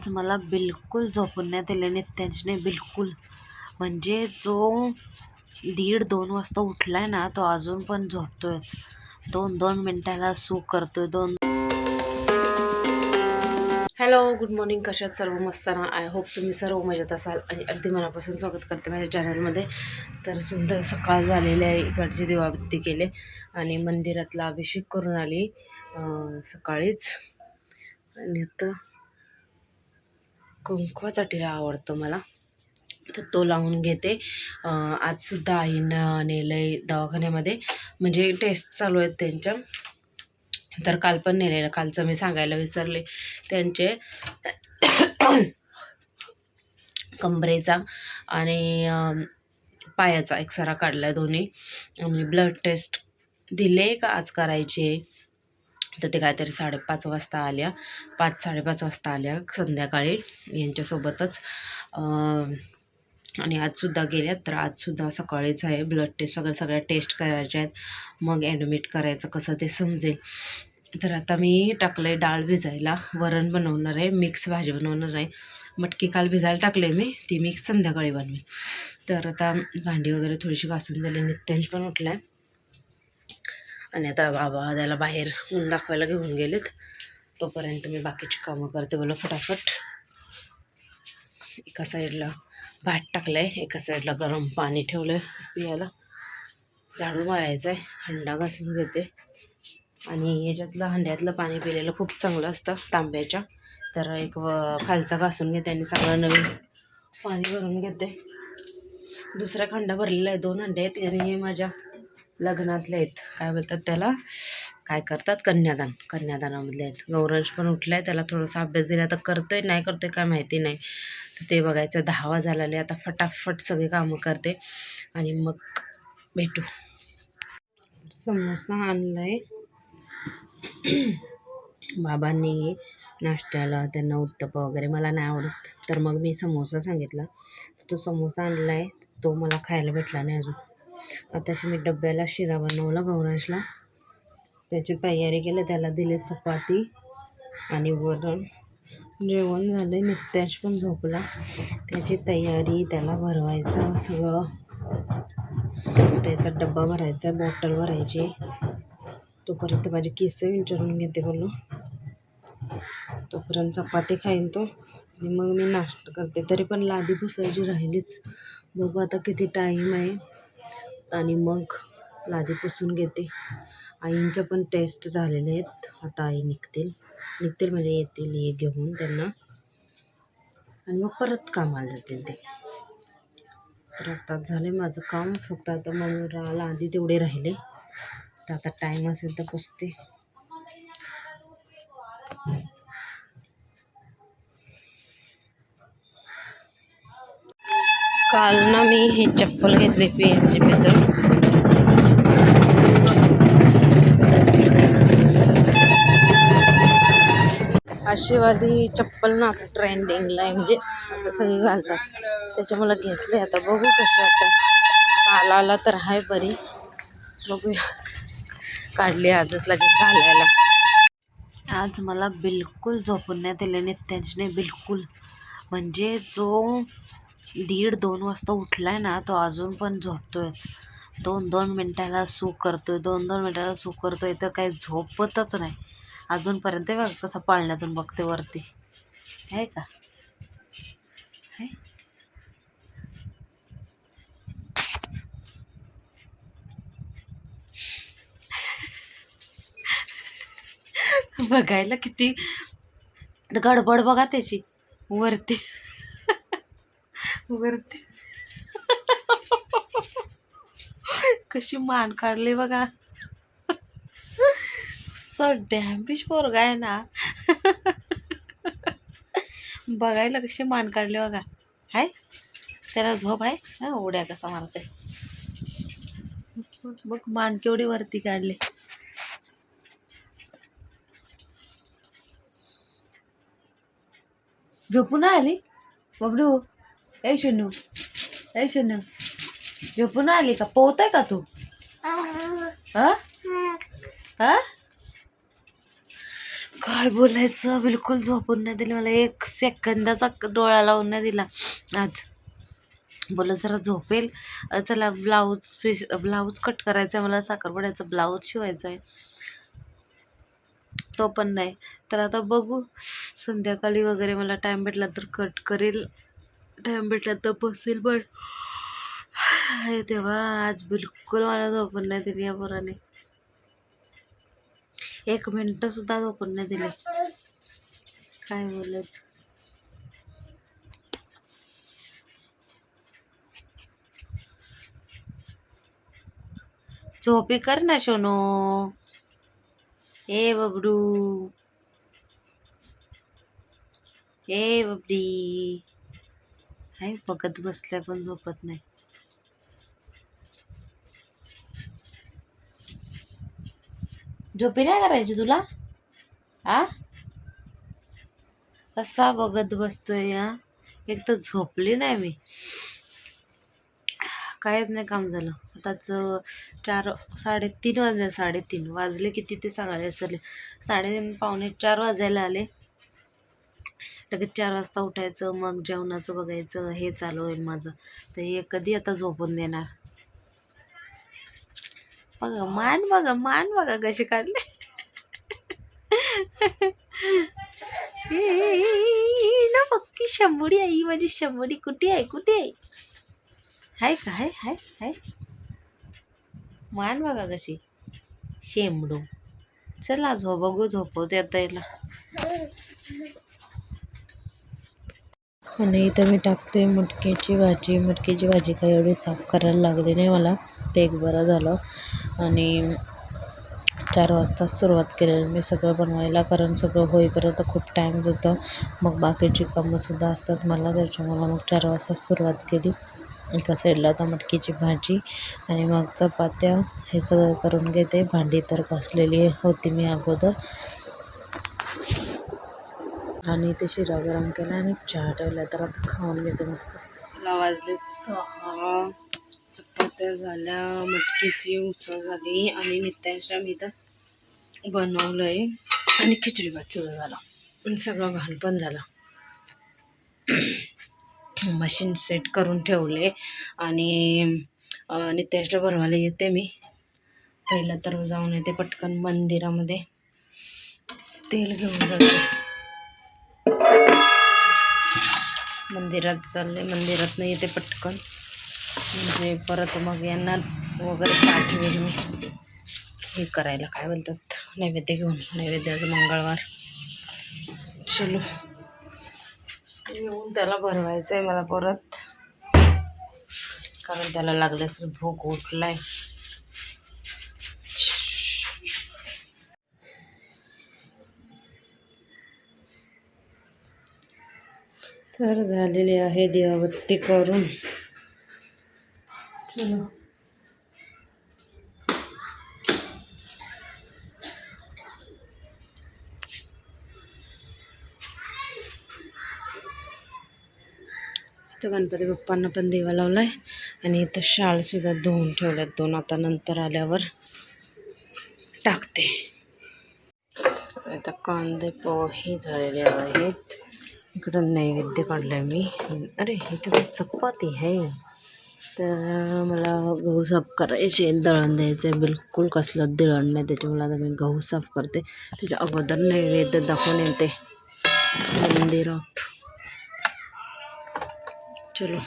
आज मला बिलकुल झोपून नाही नित्यांची नाही बिलकुल. म्हणजे जो दीड दोन वाजता उठलाय ना तो अजून पण झोपतोयच. दोन दोन मिनिटाला सू करतोय दोन हॅलो गुड मॉर्निंग कशात सर्व मस्त ना? आय होप तुम्ही सर्व मजेत असाल आणि अगदी मनापासून स्वागत करते माझ्या चॅनलमध्ये तर सुंदर सकाळ झालेली आहे इकडची दिवाबत्ती केले आणि मंदिरातला अभिषेक करून आली सकाळीच. आणि आता कुंकवाचा टिळा आवडतो मला. तर तो लावून घेते. आजसुद्धा आईनं नेलं आहे दवाखान्यामध्ये. म्हणजे टेस्ट चालू आहेत त्यांच्या. तर काल पण नेलेलं. कालचं मी सांगायला विसरले. त्यांचे कंबरेचा आणि पायाचा एक्सरा काढला आहे दोन्ही. आणि ब्लड टेस्ट दिले का आज करायची आहे तर ते काहीतरी साडेपाच वाजता आल्या. पाच साडेपाच वाजता आल्या संध्याकाळी यांच्यासोबतच. आणि आजसुद्धा गेल्यात तर आजसुद्धा सकाळीच आहे. ब्लड टेस्ट वगैरे सगळ्या टेस्ट करायच्या आहेत. मग ॲडमिट करायचं कसं ते समजेल. तर आता मी टाकलं आहे डाळ भिजायला. वरण बनवणार आहे. मिक्स भाजी बनवणार आहे. मटकी काल भिजायला टाकले मी. ती मिक्स संध्याकाळी बनवी तर आता भांडी वगैरे थोडीशी घासून झाली. नित्यांश पण उठला आहे आणि आता बाबा त्याला बाहेर ऊन दाखवायला घेऊन गेलेत. तोपर्यंत मी बाकीची कामं करते. बोला फटाफट. एका साईडला भात टाकलं आहे एका साईडला गरम पाणी ठेवलं आहे पियाला. झाडू मारायचं आहे हंडा घासून घेते. आणि याच्यातलं हंड्यातलं पाणी पिलेलं खूप चांगलं असतं तांब्याच्या. तर एक व खालचा घासून घेते आणि चांगलं नवीन पाणी भरून घेते. दुसरा खंडा भरलेला आहे दोन हंडे आहेत. आणि हे माझ्या लग्नातले आहेत. काय बोलतात त्याला? काय करतात? कन्यादान. कन्यादानामधले आहेत. गौरंश पण उठला आहे त्याला थोडासा अभ्यास दिला तर करतोय नाही करतोय काय माहिती नाही. तर ते बघायचं. दहावा वाजा झालेले आता फटाफट सगळे कामं करते. आणि मग भेटू. समोसा आणला आहे बाबांनी नाश्त्याला त्यांना उत्तप्पा वगैरे मला नाही आवडत. तर मग मी समोसा सांगितला. तर तो समोसा आणला आहे तो मला खायला भेटला नाही अजून. आताशी मी डब्याला शिरा बनवला गौरांशला त्याची तयारी केली. त्याला दिले चपाती आणि वरण. जेवण झालं. आहे नित्याश पण झोपला. त्याची तयारी त्याला भरवायचं सगळं. त्याचा डब्बा भरायचा बॉटल भरायची. तोपर्यंत माझे केस विचारून घेते बोललो. तोपर्यंत चपाती खाईन तो. आणि मग मी नाश्ता करते. तरी पण लादी पुसायची राहिलीच. बघू आता किती टाईम आहे. आणि मग लादी पुसून घेते. आईंच्या पण टेस्ट झालेले आहेत. आता आई निघतील. निघतील म्हणजे येतील हे घेऊन त्यांना. आणि मग परत कामाला जातील ते. तर आता झाले माझं काम. फक्त आता मग लादी तेवढे राहिले. तर आता टाईम असेल तर पुसते. काल ना मी ही चप्पल घेतली पी एम जी पीतून अशीवाली चप्पल ना आता ट्रेंडिंगला आहे. म्हणजे आता सगळी घालतात. त्याच्यामुळे घेतले. आता बघू कशी आता. आला तर आहे बरी. बघूया. काढली आजच लगेच घालायला. आज मला बिलकुल झोपून नाही नित्यांची नित्यांशने बिलकुल. म्हणजे जो दीड दोन वाजता उठला आहे ना तो अजून पण झोपतोयच. दोन दोन मिनटाला सू करतोय दोन दोन मिनटाला सू करतोय तर काही झोपतच नाही. अजूनपर्यंत बघा कसं पाळण्यातून बघते वरती. आहे का? आहे? बघायला किती गडबड बघा त्याची. वरती. वरती. कशी मान काढली बघा. स डॅम्बिश पोरगा आहे ना. बघायला कशी मान काढली बघा. हाय. त्याला झोप आहे. हा उड्या कसा मारते बघ मान केवढी वरती काढली. झोपून आली? बबडू. ए शनू. ए शनू. झोपून आली का? पोहत आहे का तू? हा? हा? काय बोलायचं? बिलकुल झोपून नाही दिलं मला. एक सेकंदाचा डोळा लावून नाही दिला. आज. बोला जरा झोपेल. चला ब्लाऊज पीस ब्लाऊज कट करायचा आहे मला. साखरपुड्याचा ब्लाऊज शिवायचा आहे तो पण नाही. तर आता बघू. संध्याकाळी वगैरे मला टाईम भेटला तर कट करेल. टाईम भेटला तर बसेल पण. हाय तेव्हा आज बिलकुल मला झोपून नाही दिली या पोराने. एक मिनटं सुद्धा झोपून नाही दिली. काय बोलच झोपी कर ना शोनो. ए बबडू. ए बबडी. आहे बघत बसल्या पण झोपत नाही. झोपी नाही करायची तुला? आ? कसा बघत बसतोय या एक तर झोपली नाही मी. काहीच नाही काम झालं. आताच चार साडेतीन वाजले साडेतीन. वाजले किती ते सांगायला विसरले साडेतीन पावणे चार वाजायला आले. लगेच चार वाजता उठायचं मग जेवणाचं बघायचं हे चालू होईल माझं. तर हे कधी आता झोपून देणार? बघा मान बघा मान बघा कशी काढले. ना पक्की शंभुडी आई माझी शंभुडी कुठे आहे कुठे आहे? हाय का हाय हाय हाय. मान बघा कशी. शेंबडू. चला झो बघू झोपवते आता याला. हो, आणि इथं मी टाकते मटकीची भाजी. मटकीची भाजी काही एवढी साफ करायला लागली नाही मला. ते एक बरं झालं. आणि चार वाजता सुरुवात केलेली मी सगळं बनवायला कारण सगळं होईपर्यंत खूप टाईम जातं. मग बाकीची कामंसुद्धा असतात मला. त्याच्यामुळं मग चार वाजता सुरुवात केली. एका साईडला आता मटकीची भाजी आणि मग चपात्या. हे सगळं करून घेते. भांडी तर घासलेली होती मी अगोदर. आणि ते शिरा गरम केला आणि चहा ठेवला. तर आता खाऊन घेते मस्त. मला वाजले सहा. चपात्या झाल्या मटकीची उसळ झाली आणि नित्यांशा मी तर बनवलं आहे आणि खिचडी भात सुरू झाला. आणि सगळं घाण पण झालं. मशीन सेट करून ठेवले आणि नित्याश्र नित्यांशला भरवायला येते मी. पहिलं तर जाऊन येते पटकन मंदिरामध्ये. तेल घेऊन जाते. मंदिरात चालले मंदिरात नाही येते पटकन. म्हणजे परत मग यांना वगैरे पाठवेल मी. हे करायला काय बोलतात? नैवेद्य घेऊन. नैवेद्याचं मंगळवार. चलो. येऊन त्याला भरवायचं आहे मला परत. कारण त्याला लागले भूक उठलाय. तर झालेली आहे दिवाबत्ती करून चलो. इथं गणपती बाप्पांना पण दिवा लावलाय. आणि इथं शाळसुद्धा धुवून ठेवल्यात दोन. आता नंतर आल्यावर टाकते. आता कांदे पोहे झालेले आहेत. इकडं नैवेद्य काढलं आहे मी. अरे इथं तर चपाती आहे. तर मला गहू साफ करायचे दळण द्यायचं आहे. बिलकुल कसलं दळण नाही त्याच्यामुळे आता मी गहू साफ करते. त्याच्या अगोदर नैवेद्य दाखवून येते. मंदिरात. चलो.